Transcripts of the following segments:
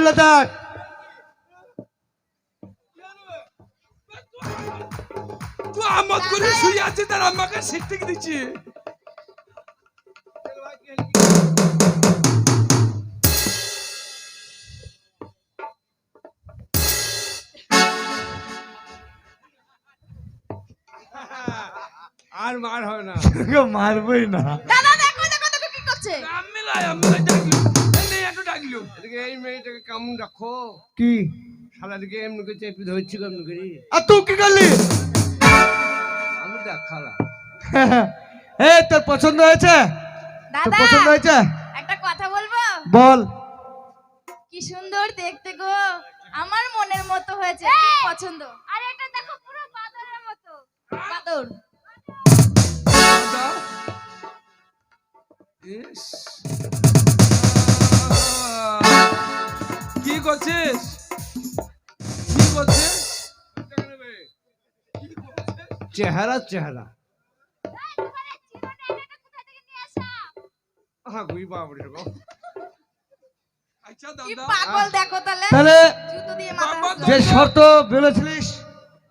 কি হইল তুই আমত করে শুয়ে আছে তার আমাকে সিট থেকে দিচ্ছি আর মার হবে না। তোকে মারবই না। দাদা দেখো দেখো দেখো কি করছে। আমি লাই আমি লাই ডাকলু এই এদিকে মেয়েটাকে কেমন রাখো কি? শালাদিকে এমনি করে চেপে ধরছি কেমন করে। আর তুই কি করলি? আমি দেখ খালা এ তোর পছন্দ হয়েছে? তোর দাদা পছন্দ হয়েছে? একটা কথা বলব? বল। কি সুন্দর দেখতে গো। আমার মনের মতো হয়েছে খুব পছন্দ। আরে এটা দেখো পুরো বাদরের মতো। বাদর। দাদা ইস। করছিস? কি করছিস? চেহারা চেহারা। হ্যাঁ আচ্ছা কি দাদা পাগল দেখো তাহলে? তাহলে জুতো দিয়ে মাথা বাবা, হাসলো। যে শর্ত বলেছিলিস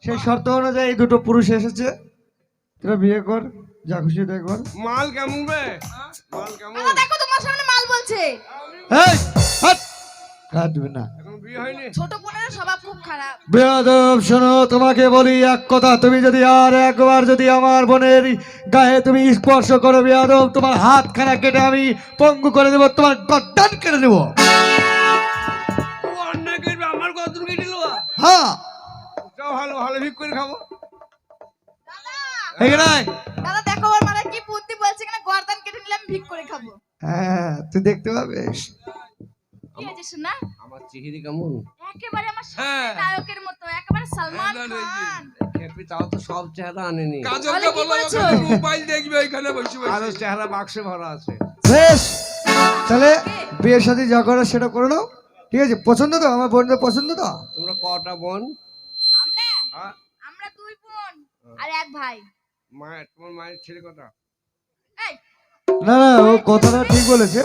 সেই শর্ত অনুযায়ী দুটো পুরুষ এসেছে। তোরা বিয়ে কর যা খুশি তাই কর। মাল কেমন বে? মাল কেমন? দেখো তোমার সামনে মাল বলছে। এই! হাট কাটবে না। বিয়ে হয়নি? ছোট বোনের স্বভাব খুব খারাপ। বেয়াদব শোনো তোমাকে বলি এক কথা তুমি যদি আর একবার যদি আমার বোনের গায়ে তুমি স্পর্শ করো বেয়াদব তোমার হাত খানা কেটে আমি পঙ্গু করে দেবো তোমার গদ্দান কেটে দেবো। আমার কতদিন কেটে দিল হ্যাঁ। ভালো ভালো ভিক করে খাব। দাদা! দেখো মানে কি বুদ্ধি বলছে কিনা গর্দান কেটে নিলে আমি ভিক করে খাব। হ্যাঁ তুই দেখতে পাবিস কি হয়েছে শোনা। আমার চেহারি কেমন? একেবারে আমার হ্যাঁ। সামনে নায়কের মতো একেবারে সালমান না, না, খান। খেপি তাও তো সব চেহারা আনেনি। কাজলকে বলো মোবাইল দেখবে এখানে বসে আরও বসে চেহারা বাক্সে ভরা আছে। বেশ। তাহলে বিয়ের সাথে যা করার সেটা করে নাও। ঠিক আছে পছন্দ তো? আমার বোনদের পছন্দ তো? তোমরা কটা বোন? আমরা? হ্যাঁ। আমরা দুই বোন আর এক ভাই। মায়ের তোমার মায়ের ছেলে এই। না না ও কথাটা ঠিক বলেছে।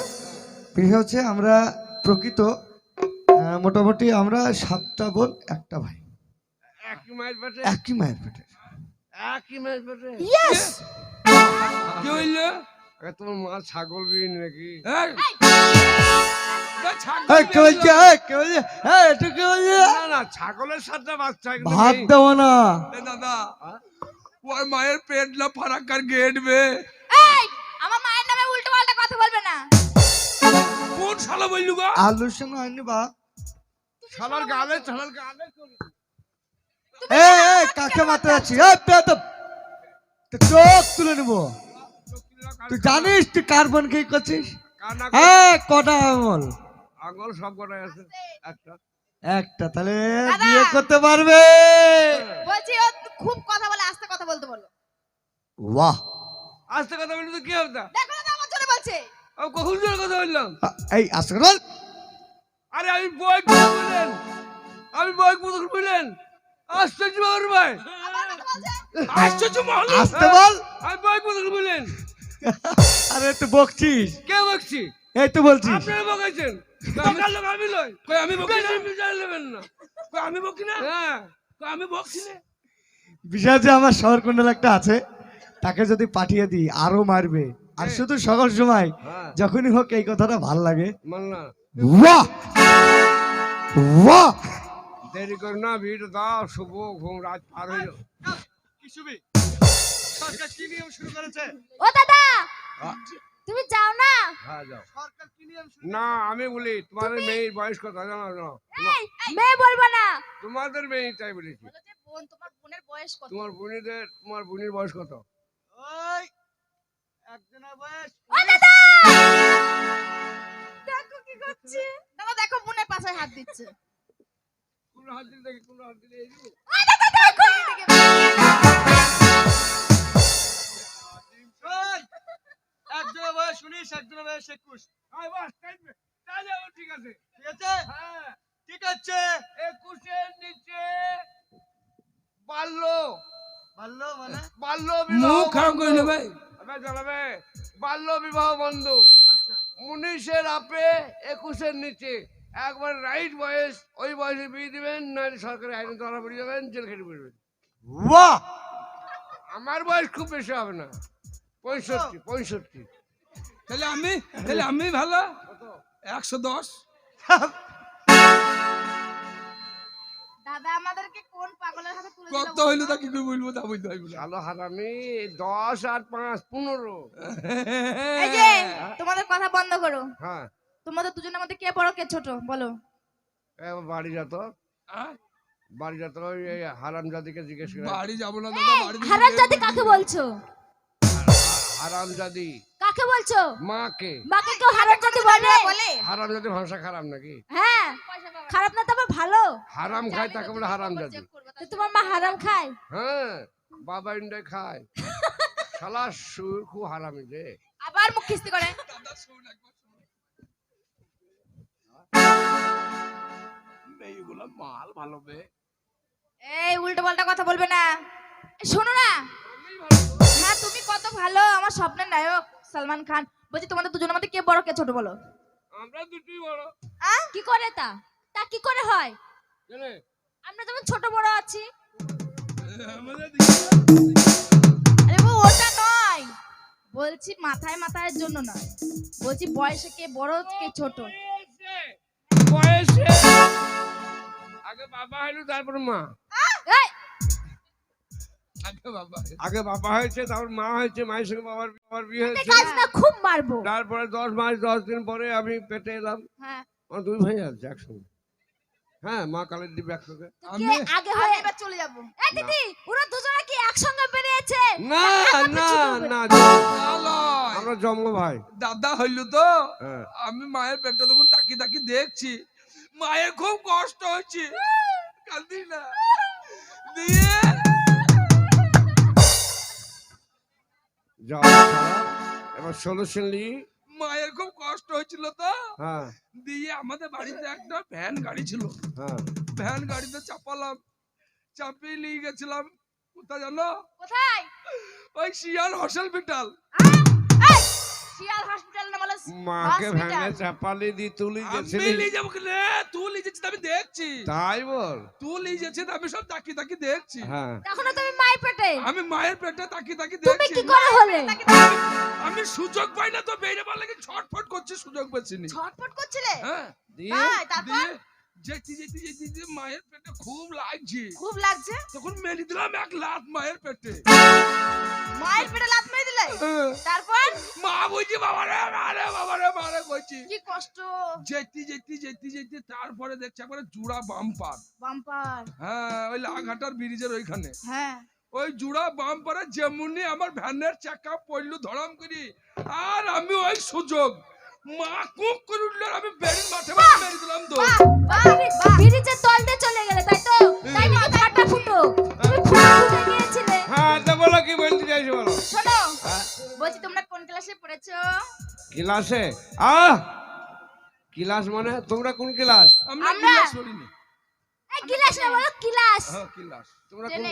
বিষয় হচ্ছে আমরা প্রকৃত মোটামুটি আমরা সাতটা বোন একটা ভাই। একই মায়ের পেটে? একই মায়ের পেটে। একই কি হইল? তোমার মা ছাগল নাকি? ছাগলের সাথে বাচ্চা কিন্তু ভাত দেবো না। দাদা ওর মায়ের পেট না ফারাক্কার গেট বে। আমার মায়ের নামে উল্টো পাল্টা কথা বলবে না। শালা বললু গো। আলুর হয়নি বা? শালার গালে শালার গালে চলে। এই এই কাকে মারতে যাচ্ছি এই বেয়াদব তো চোখ তুলে নেব। তুই জানিস তুই কার বোন কি করছিস? কার হ্যাঁ কটা আঙুল? আঙুল সব কটাই আছে। একটা। একটা তাহলে বিয়ে করতে পারবে। বলছি ও খুব কথা বলে আস্তে কথা বলতে বলো বাহ। আস্তে কথা বললে তো কি হবে দেখো না আমার জন্য বলছে। আমি কখন জোরে কথা বললাম? এই আসতে আরে আমি বই কথা বললেন আমি বই কথা বললেন আশ্চর্য বাবুর ভাই। আশ্চর্য মহল। আসতে বল। আমি বই কথা বললেন আরে তুই বকছিস। কে বকছি? এই তো বলছিস। আপনারা বকাইছেন বকার লোক আমি লই। কই আমি বকি না? আপনি জান নেবেন না। কই আমি বকি না? হ্যাঁ। কই আমি বকছি না? বিষয় যে আমার শহর কুণ্ডল একটা আছে তাকে যদি পাঠিয়ে দিই আরও মারবে। আর শুধু সকল সময় হ্যাঁ। যখনই হোক এই কথাটা ভালো লাগে। না বাহ বাহ দেরি করো না ভিড় দাও শুভ ঘুম রাত পার হইল। কি শুবি সরকার কি নিয়ম শুরু করেছে? ও দাদা হ্যাঁ। তুমি যাও না। হ্যাঁ যাও। সরকার কি নিয়ম শুরু না আমি বলি তোমাদের মেয়ের বয়স কত জানো? জানো মেয়ে বলব না। তোমাদের মেয়ে তাই বলেছি তোমার বোনের বয়স কত? তোমার বোনেদের তোমার বোনের বয়স কত ওই একজনের বয়স ও দাদা দেখো কি করছে। দাদা দেখো বোনের পাশে হাত দিচ্ছে। কোন হাত দিলে দেখি কোন হাত দিলে এই যে। ও দাদা দেখো! ওই, একজনের বয়স উনিশ বয়স একুশ। ও ঠিক আছে। ঠিক আছে? হ্যাঁ। ঠিক আছে? একুশের নিচে বাল্য। ভালো মানে? বাল্য মুখ খারাপ করে নেবে জানাবে বাল্য বিবাহ বন্ধ। আচ্ছা। উনিশের আপে একুশের নিচে। একবার রাইট বয়স ওই বয়সে বিয়ে দিবেন নাহলে সরকারি আইনে ধরা পড়ে যাবেন জেল খেটে পড়বেন। বাহ! আমার বয়স খুব বেশি হবে না। পঁয়ষট্টি পঁয়ষট্টি। তাহলে আমি তাহলে আমি ভালো। একশো দশ। দাদা আমাদেরকে কোন পাগলের হাতে তুলে কত হইল তা কি বলব তা বলতে হইব না। আলো হারামি দশ আর পাঁচ পনেরো। এই যে তোমাদের কথা বন্ধ করো। হ্যাঁ। তোমাদের দুজনের মধ্যে কে বড় কে ছোট বলো। এ বাড়ি যা তো বাড়ি যা তো ওই হারাম জিজ্ঞেস করে। বাড়ি যাব না দাদা বাড়ি হারাম কাকে বলছো? হারাম জাতি কাকে বলছো? মাকে। মাকে কেউ হারাম বলে? বলে হারাম জাতি ভাষা খারাপ নাকি? হ্যাঁ খারাপ না তবে ভালো? হারাম খায় তাকে বলে হারাম জাতি তো তোমার মা হারাম খায়? হ্যাঁ বাবা ইন্ডায় খায়। শালা সুর খুব হারামি রে। আবার মুখ খিস্তি করে। দাদা। এইগুলা মাল ভালো বে। এই উল্টো পাল্টা কথা বলবে না। শোনো না। হ্যাঁ তুমি কত ভালো আমার স্বপ্নের নায়ক সালমান খান। বলছি তোমাদের দুজনের মধ্যে কে বড় কে ছোট বলো? আমরা দুটি বড়। কি করে তা? তা কি করে হয়? আমরা যেমন ছোট বড় আছি। আরে ওটা নয়। বলছি মাথায় মাথায়ের জন্য নয়। বলছি বয়সে কে বড় কে ছোট? বয়সে আগে বাবা হলো তারপর মা। এই, আগে বাবা আগে বাবা হয়েছে তারপর মা হয়েছে মায়ের সঙ্গে বাবার বাবার বিয়ে হয়েছে। কাজ না খুব মারবো তারপরে দশ মাস দশ দিন পরে আমি পেটে এলাম। হ্যাঁ। আমার দুই ভাই আছে একসঙ্গে। হ্যাঁ মা কালের দিবে একসঙ্গে আমি আগে আমি হয়ে এবার চলে যাব। এই দিদি ওরা দুজনে কি একসঙ্গে বেরিয়েছে? না না না আমরা জন্ম ভাই। দাদা হইল তো। হ্যাঁ। আমি মায়ের পেটটা তখন তাকি তাকি দেখছি। মায়ের খুব কষ্ট হচ্ছে। কান্দি না। দিয়ে যাও এবার সলিউশন লি মায়ের খুব কষ্ট হয়েছিল তো। হ্যাঁ। দিয়ে আমাদের বাড়িতে একটা ভ্যান গাড়ি ছিল। হ্যাঁ। ভ্যান গাড়িতে চাপালাম চাপিয়ে নিয়ে গেছিলাম। কোথায় জানো? কোথায়? ওই শিয়াল হসপিটাল। এই, শিয়াল হসপিটাল মাকে। ভ্যানে চাপালি দি তুলি আমি নিয়ে যাব কেন তুই নিয়ে যাচ্ছিস আমি দেখছি। তাই বল। তুই নিয়ে যাচ্ছিস আমি সব তাকি তাকি দেখছি। হ্যাঁ। তখন তুমি মায়ের পেটে। আমি মায়ের পেটে তাকি তাকি তুমি কি করে হলে? আমি সুযোগ পাই না তো বেরে বল লাগে ছটফট করছি সুযোগ পাচ্ছিনি। ছটফট করছিলে? হ্যাঁ। দিয়ে? তারপর? যেতে যেতে যেতে যেতে মায়ের পেটে খুব লাগছে। খুব লাগছে? তখন মেরে দিলাম এক লাত মায়ের পেটে। মায়ের পেটে লাত মেরে দিলে? তারপর? মা বলছি বাবারে মারে বাবারে মারে কইছি কি কষ্ট। যেতে যেতে যেতে যেতে তারপরে দেখছি একবারে জুড়া বাম্পার। বাম্পার। হ্যাঁ ওই লাঘাটার ব্রিজের ওইখানে। হ্যাঁ। ওই জুড়া বাম্পারে যেমনি আমার ভ্যানের চাকা পড়ল ধরাম করি আর আমি ওই সুযোগ মা কুক করে উঠল আমি বেরির মাঠে মেরে দিলাম তো। ব্রিজের চলে গেলে তাই তো? তাই নাকি ফাটা ফুটো? তুমি ফুটো গিয়েছিলে। হ্যাঁ বলো কি বলতে চাইছো বলো? শোনো হ্যাঁ? বলছি তোমরা কোন ক্লাসে পড়েছো? ক্লাসে? আহ! ক্লাস মানে? তোমরা কোন ক্লাস? আমরা আমরা? ক্লাস করিনি এই গিলাস না বলো গিলাস হ্যাঁ ক্লাস। তোমরা কোন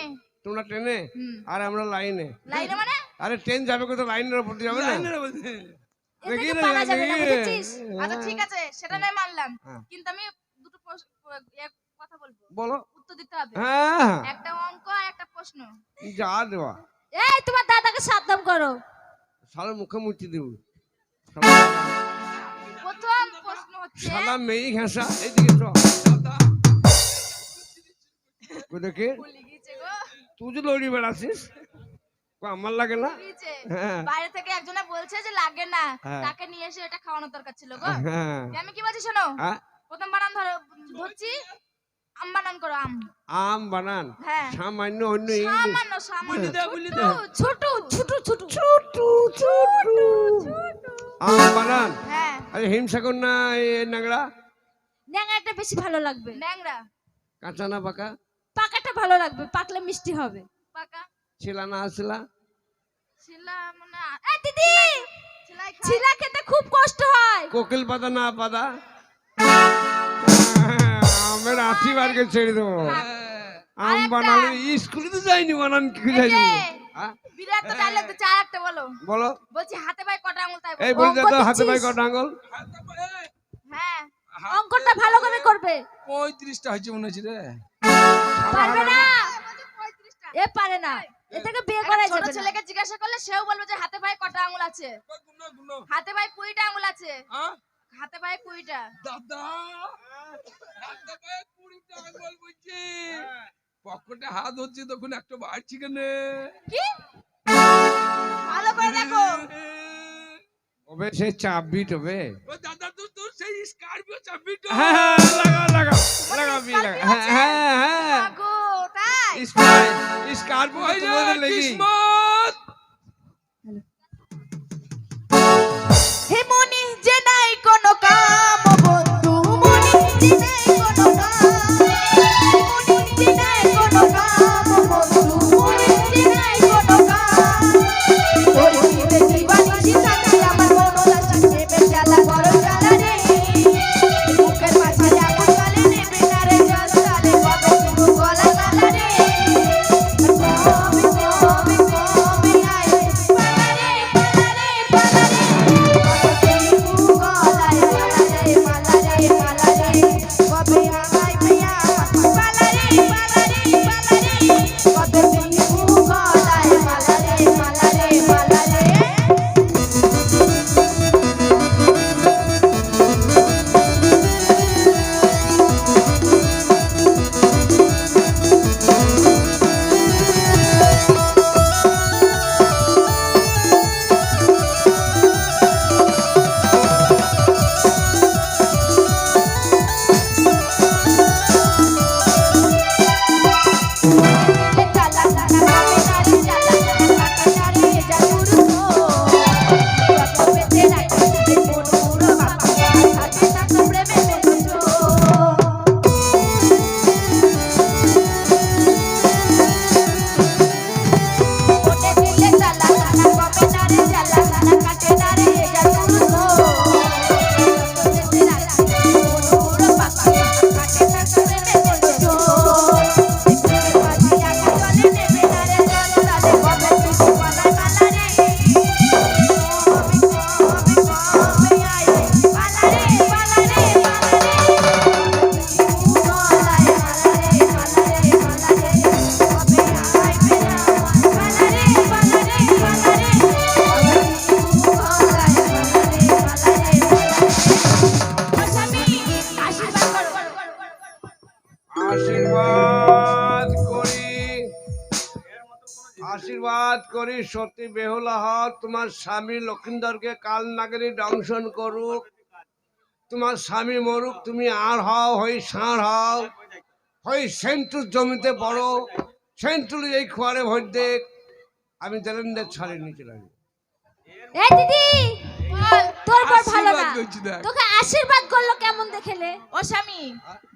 তোমরা ট্রেনে আর আমরা লাইনে। লাইনে মানে? আরে ট্রেন যাবে কত লাইনের উপর দিয়ে যাবে না? লাইনের মধ্যে। এদিকে দেখি না, না আচ্ছা ঠিক আছে সেটা নয় মানলাম। হ্যাঁ। কিন্তু আমি দুটো কথা বলব। বলো। দিতে হবে। হ্যাঁ। একটা অঙ্ক আর একটা প্রশ্ন। যা দেওয়া। এই তোমার দাদাকে সাবধান করো। সারা মুখে মুচি দেব। প্রথম প্রশ্ন হচ্ছে মেয়ে ঘেঁষা। এইদিকে দেখে? গো। তুই যে লড়ি বেড়াছিস আমার লাগে না? হ্যাঁ। বাইরে থেকে একজনে বলছে যে লাগে না। হ্যাঁ। তাকে নিয়ে এসে এটা খাওয়ানোর দরকার ছিল গো। আমি কি বলছি শোনো? প্রথম বানান ধরো ধরছি। আম বানান করো আম। আম বানান? হ্যাঁ। সামান্য অন্য সামান্য সামান্য। বলি দে। ছোট ছোট ছোট আম বানান? হ্যাঁ। আরে হিংসা কর না এ নাগড়া ন্যাংরাটা বেশি ভালো লাগবে। ন্যাংরা কাঁচা না পাকা? পাকাটা ভালো লাগবে পাকলে মিষ্টি হবে। পাকা? ছিলা না আসলা ছিলা মানে এই দিদি! ছিলা খেতে খুব কষ্ট হয়। কোকিল পাতা না পাতা? আমের আঠি বারকে ছেড়ে দেবো। হ্যাঁ। আম বানালে স্কুলে তো যাইনি বানান কি যাই হ্যাঁ? বিরাট তো ডায়লগ তো চার একটা বলো। বলো। বলছি হাতে ভাই কটা আঙুল তাই এই বলো। তো হাতে ভাই কটা আঙ্গল হ্যাঁ। অঙ্কটা ভালো করে করবে। পঁয়ত্রিশটা হয়েছে মনে হচ্ছে রে। পারবে না। এ পারে না। এটাকে বিয়ে করা যাবে না। ছেলেকে জিজ্ঞাসা করলে সেও বলবে যে হাতে পায়ে কটা আঙুল আছে। হাতে পায়ে কুড়িটা আঙুল আছে। হ্যাঁ? হাতে পায়ে কুড়িটা। দাদা দাদা ভাই কুড়িটা আঙুল বলছি পকেটে হাত হচ্ছে তখন একটা বাড়ছি কেনে? কি? ভালো করে দেখো। ওবে সে চাবি টবে। ও দাদা তো তোর সেই স্করপিও চাবিটা হ্যাঁ হ্যাঁ লাগা লাগা লাগা বি লাগা হ্যাঁ হ্যাঁ হ্যাঁ। আগো তাই? স্কার্পিও তোমাদের লাগি করি, সতী বেহুলা হ তোমার স্বামী লক্ষিন্দরকে কাল নাগরি দংশন করুক। তোমার স্বামী মরুক, তুমি আর হও, হই সাঁড় হও, হই সেন্টুর জমিতে বড় সেন্টুর এই খোয়ারে ভোট দেখ আমি দেলেন্দের ছাড়ে নিচে লাগি এ দিদি তোর বর ভালো না। তোকে আশীর্বাদ করল কেমন দেখেলে? ও স্বামী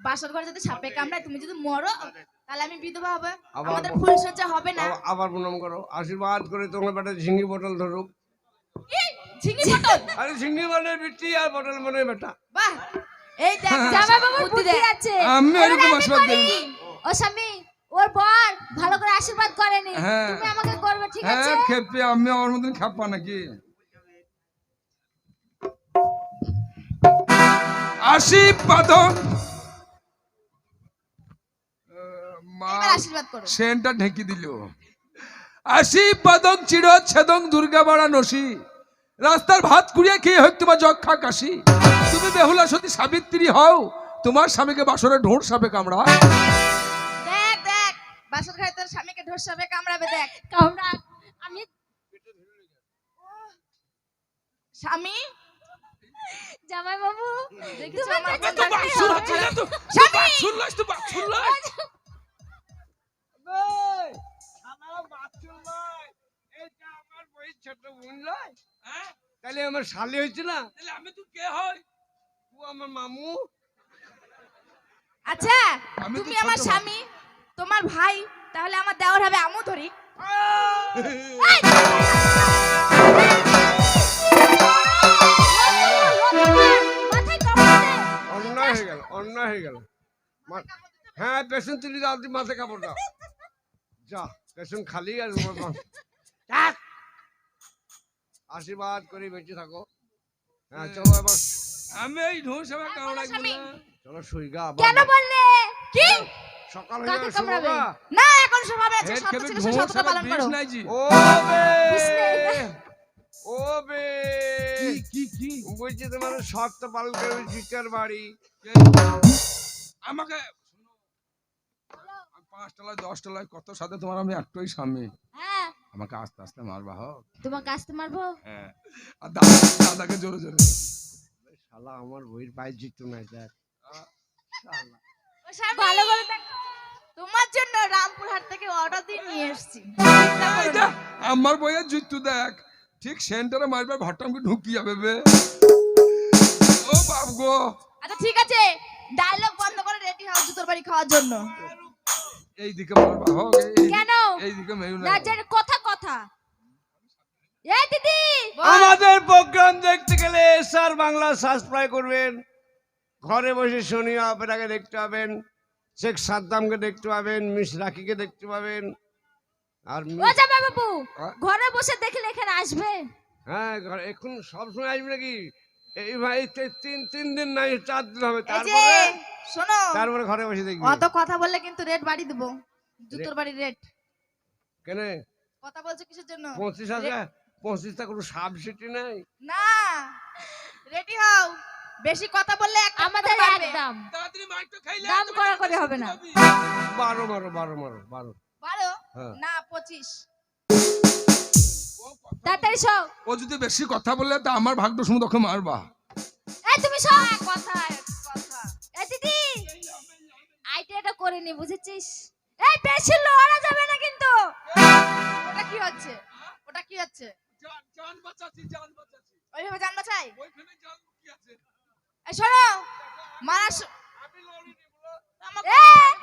বাসর ঘরে যদি সাপে কামড়ায় তুমি যদি মরো তাহলে আমি বিধবা হবে। আমাদের ফুল সজ্জা হবে না। আবার- প্রণাম করো। আশীর্বাদ করে তোমার বেটা ঝিঙ্গি বটল ধরুক। কি? ঝিঙে আরে ঝিঙ্গি মানে বিটি আর বটল মানে বেটা। বাহ! এই দেখ জামাই বাবুর বুদ্ধি আছে। আমি এরকম আশীর্বাদ করি। ও স্বামী ওর বর ভালো করে আশীর্বাদ করেনি। হ্যাঁ। তুমি আমাকে করবে ঠিক আছে? হ্যাঁ খেপে আমি আমার মতন খাপ্পা নাকি? আশীর্বাদ। মা এবার আশীর্বাদ করো। সেনটা ঢেকে দিল। আশীর্বাদং চির ছেদং নসি। রাস্তার ভাত কুড়িয়ে খেয়ে হোক তোমার যক্ষা কাশি। তুমি বেহুলা সতী সাবিত্রী হও তোমার স্বামীকে বাসরে ঢোঁড় সাপে কামড়া দেখ দেখ বাসর ঘরে তোর স্বামীকে ঢোর সাপে কামড়াবে দেখ। কামড়া। আমি স্বামী জামাই বাবু দেখিছো আমার হ্যাঁ? তাহলে আমার শালি হয়েছে না? তাহলে আমি তো কে হয় ও আমার মামু। আচ্ছা আমি তুমি আমার স্বামী তোমার ভাই তাহলে আমার দেওয়ার হবে আমু ধরি। হ্যাঁ পেছন তুলি দাও তুই মাথায় কাপড় দাও। যা পেছন খালি আর। আশীর্বাদ করে বেঁচে থাকো। হ্যাঁ চলো এবার। আমি এই ঢোস আমার কেমন লাগবে না চলো শুইগা কেন বললে? কি? সকাল হয়ে কামড়াবে? না এখন আছে হেড সত্য খেপে ছিল সে ঢোস সত্যটা আমার পালন করো। ও বে ও বে কি কি কি? বলছি তোমার শর্ত পালন করবে জিটার বাড়ি। আমাকে পাঁচ তলায় দশ তলায় কত সাথে তোমার আমি একটাই স্বামী। হ্যাঁ। আমাকে আস্তে আস্তে মারবা হোক তোমাকে আসতে মারবো? হ্যাঁ। আর দাদা দাদাকে জোরে জোরে শালা আমার বইয়ের পায়ে জিততো না দেখ শালা। ও স্বামী, ভালো করে দেখো। তোমার জন্য রামপুরহাট থেকে অর্ডার দিয়ে নিয়ে এসেছি। আমার বইয়ের জুতু দেখ। ঠিক সেন্টারে মারবে ভট্টামকে ঢুকি যাবে বে। ও বাপ গো। আচ্ছা ঠিক আছে। ডায়লগ বন্ধ করে রেডি হও জুতোর বাড়ি খাওয়ার জন্য। এইদিকে হোক এই- কেন? এইদিকে মেরু না। কথা কথা। এই দিদি! আমাদের প্রোগ্রাম দেখতে গেলে এসআর বাংলা সাবস্ক্রাইব করবেন। ঘরে বসে শনি অপেরাকে দেখতে পাবেন। শেখ সাদ্দামকে দেখতে পাবেন মিস রাকিকে দেখতে পাবেন। আর মিস- বাবু হ্যাঁ? ঘরে বসে দেখলে এখানে আসবে? হ্যাঁ ঘরে এখন সব সময় আসবে নাকি? এই ভাই তিন তিন দিন নাই চার দিন হবে। তারপরে? শোনো। তারপরে ঘরে বসে দেখবি। অত কথা বললে কিন্তু রেট বাড়ি দেবো। জুতোর বাড়ির রেট কেন? কথা বলছো কিসের জন্য? পঁচিশ হাজার? পঁচিশটা কোনো সাবসিডি নাই? না। রেডি হও। বেশি কথা বললে আমাদের একদম। তাড়াতাড়ি মাইকটা খাইলে দাম তুমি কড়াকড়ি হবে না। যাবি। বারো মারো বারো বারো। বারো? হ্যাঁ। না পঁচিশ। তাড়াতাড়ি সব ও যদি বেশি কথা বললে তা আমার ভাগ্য শুনে তোকে মারবা। এই তুমি সব কথা কথা। এই দিদি! আইডিয়াটা করে নি বুঝেছিস? এই বেশি লড়া যাবে না কিন্তু। ওটা কি হচ্ছে? ওটা কি হচ্ছে? জান জান বাঁচাচ্ছি জান বাঁচাচ্ছি। ওইভাবে জানবা চাই ওইখানে জান কি আছে? এই শোনো মারা শ- আমি লড়িনি বলো।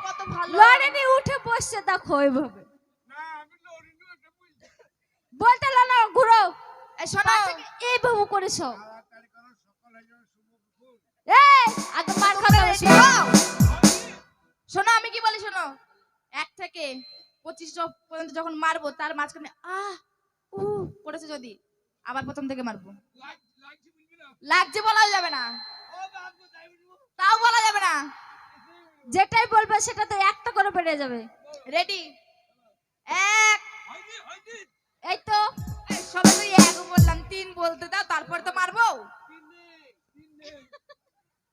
কত ভালো লড়েনি উঠে বসছে দেখো ওইভাবে। না আমি বলতে না ঘুরো। এই শোনো এই বাবু করেছ। সব এই আগে মার খাবে শোনো আমি কি বলি শোনো? এক থেকে পঁচিশ জ- পর্যন্ত যখন মারবো তার মাঝখানে আহ উ করেছে যদি আবার প্রথম থেকে মারবো। লাগছে বলা যাবে না। তাও বলা যাবে না। যেটাই বলবে সেটা তো একটা করে বেড়ে যাবে। রেডি এক। এই তো সবে তো এক বললাম তিন বলতে দাও তারপর তো মারবো।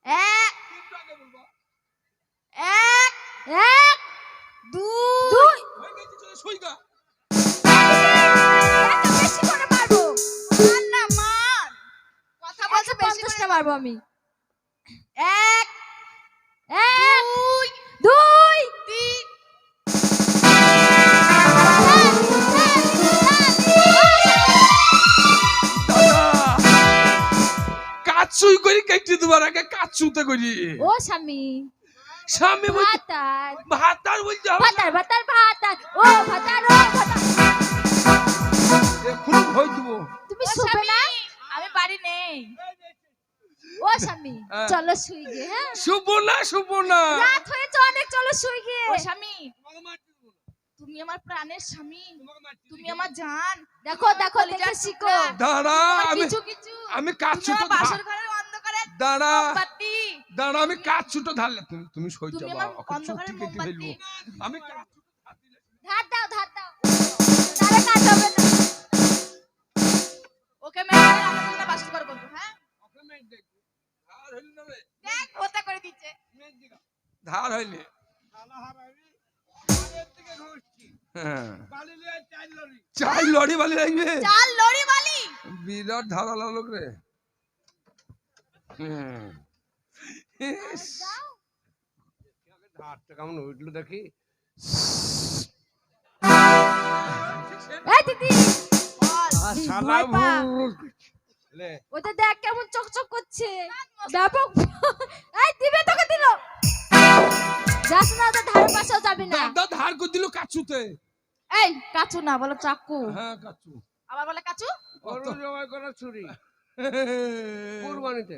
এক এক এক দুই। বেশি করে মারবো। মার না মার। কথা বলছো বেশি করে মারবো আমি। এক এক দুই দুই তিন কেটে দেবার আগে কাচুতে করি। ও স্বামী। স্বামী ভাতার। ভাতার বলতে হবে ভাতার ভাতার ভাতার। ও ভাতার ও ভাতার। এখন হই দিব। তুমি শুবে না? আমি বাড়ি নেই। ও স্বামী হ্যাঁ। চলো শুই গিয়ে হ্যাঁ? শুভ না শুভ না। রাত হয়েছে অনেক চলো শুই গিয়ে ও স্বামী তুমি আমার প্রাণের স্বামী। তুমি আমার জান। দেখো দেখো টুকরা। শিখো। দাঁড়া আমি কিছু কিছু। আমি কাচুটো আমার বাসর ঘরের দাঁড়া। মোমবাতি। দাঁড়া আমি কাচুটো ধারলে তুমি তুমি সই যাবা আমার ওকে অন্ধকারের চুক্তি কেটে ফেলব। আমি ধার দাও ধার দাও। তাহলে কাজ হবে না। ওকে মেরে মেরে আমার জন্য বাসর হ্যাঁ? ওকে মেয়ে দেখব ধার হইল না রে। দেখ ওটা করে দিচ্ছে। ধার হইলে। হ্যাঁ। চাই লড়ি বালি লাগবে। চাল লড়ি বালি। বিরাট ধারালা লোক রে। হাতটা কেমন উঠল দেখি ওটা দেখ কেমন চকচক করছে। ব্যাপক এই দিবে তোকে দিল যাস না ওদের ধারে পাশেও যাবি না দাদা ধার করে দিল কাচুতে এই কাচু না বলো চাকু। হ্যাঁ কাচু। আবার বলে কাচু? গরু জবাই করা ছুরি কুরবানিতে।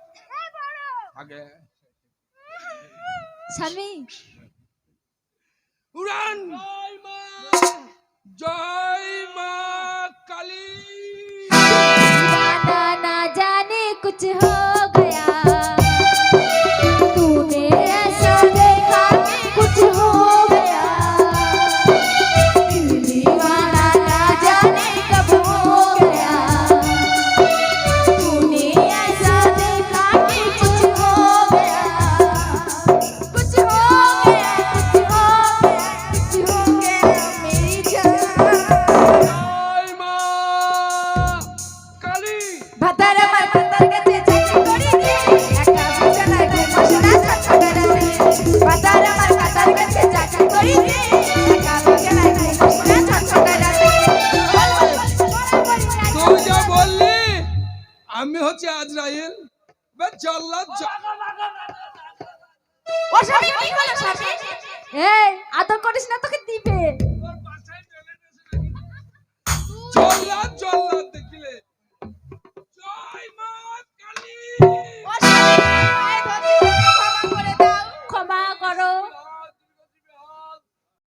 আগে। স্বামী। উড়ান! জয় মা। কালী। না জানে কুছ হয় হচ্ছে আজরাইল। ক্ষমা করো।